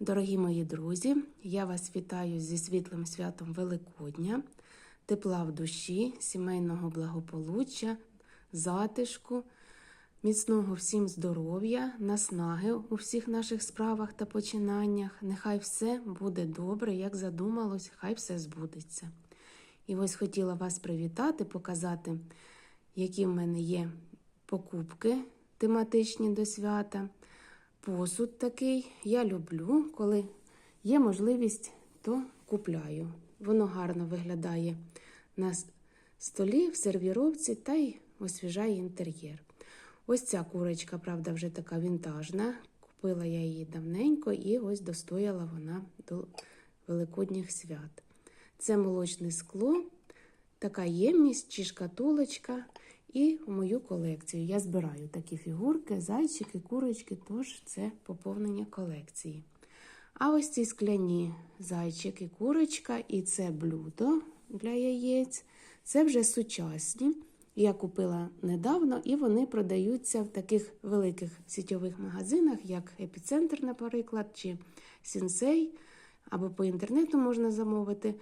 Дорогі мої друзі, я вас вітаю зі світлим святом Великодня, тепла в душі, сімейного благополуччя, затишку, міцного всім здоров'я, наснаги у всіх наших справах та починаннях. Нехай все буде добре, як задумалось, хай все збудеться. І ось хотіла вас привітати, показати, які в мене є покупки тематичні до свята. Посуд такий я люблю, коли є можливість, то купляю. Воно гарно виглядає на столі, в сервіровці та й освіжає інтер'єр. Ось ця курочка, правда, вже така вінтажна. Купила я її давненько і ось достояла вона до Великодніх свят. Це молочне скло, така ємність чи шкатулочка. І в мою колекцію я збираю такі фігурки, зайчики, курочки, тож це поповнення колекції. А ось ці скляні зайчики, курочка і це блюдо для яєць. Це вже сучасні. Я купила недавно, і вони продаються в таких великих сітьових магазинах, як Епіцентр, наприклад, чи Сінсей, або по інтернету можна замовити.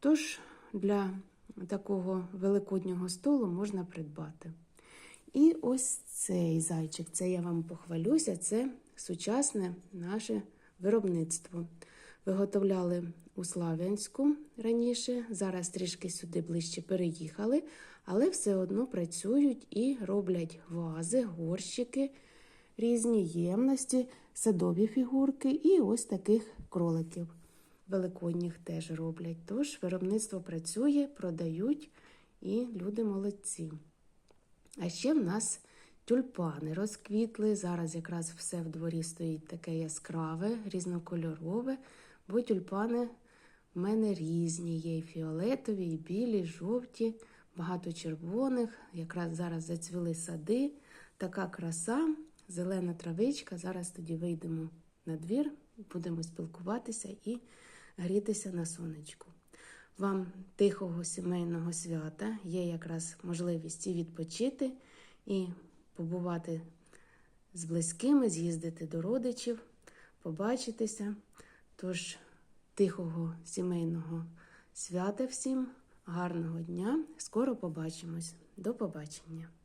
Тож для такого великоднього столу можна придбати. І ось цей зайчик, це я вам похвалюся, це сучасне наше виробництво. Виготовляли у Славянську раніше, зараз трішки сюди ближче переїхали, але все одно працюють і роблять вази, горщики, різні ємності, садові фігурки і ось таких кроликів великодніх теж роблять. Тож виробництво працює, продають і люди молодці. А ще в нас тюльпани розквітли. Зараз якраз все в дворі стоїть таке яскраве, різнокольорове, бо тюльпани в мене різні. Є і фіолетові, і білі, і жовті, багато червоних. Якраз зараз зацвіли сади. Така краса, зелена травичка. Зараз тоді вийдемо на двір, будемо спілкуватися і грітися на сонечку. Вам тихого сімейного свята є якраз можливість і відпочити, і побувати з близькими, з'їздити до родичів, побачитися. Тож, тихого сімейного свята всім, гарного дня. Скоро побачимось. До побачення!